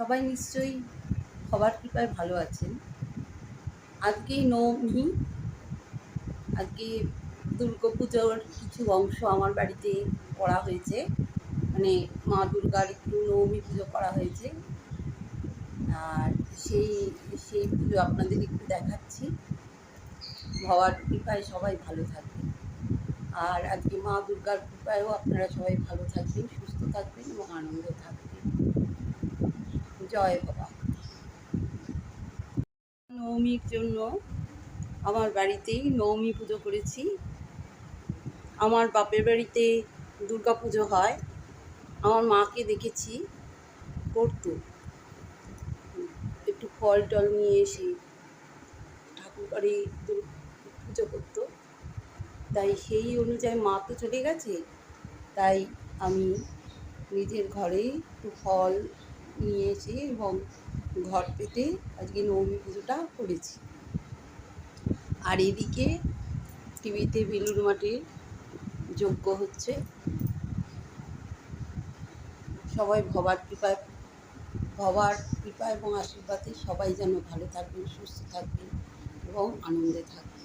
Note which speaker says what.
Speaker 1: সবাই নিশ্চয়ই সবার কৃপায় ভালো আছেন। আজকে নবমী। আজকে দুর্গা পুজোর কিছু অংশ আমার বাড়িতে করা হয়েছে। মানে মা দুর্গার একটু নবমী পুজো করা হয়েছে। আর সেই সেই পুজো আপনাদের একটু দেখাচ্ছি। ভবার কৃপায় সবাই ভালো থাকবেন। আর আজকে মা দুর্গার কৃপায়ও আপনারা সবাই ভালো থাকবেন, সুস্থ থাকবেন এবং আনন্দ থাকবেন। জয় বাবা নবমীর জন্য আমার বাড়িতেই নবমী পুজো করেছি। আমার বাপের বাড়িতে দুর্গা পুজো হয়। আমার মাকে দেখেছি করতো। একটু ফল টল নিয়ে এসে ঠাকুর বাড়ি পুজো করতো। তাই সেই অনুযায়ী মা তো চলে গেছে। তাই আমি নিজের ঘরেই একটু ফল নিয়ে এসে এবং ঘর পেতে আজকে নবমী পুজোটা করেছি। আর এদিকে টিভিতে বেলুর মাঠের যজ্ঞ হচ্ছে। সবাই ভবার কৃপায়, ভবার কৃপা এবং আশীর্বাদে সবাই যেন ভালো থাকবেন, সুস্থ থাকবেন এবং আনন্দে থাকবেন।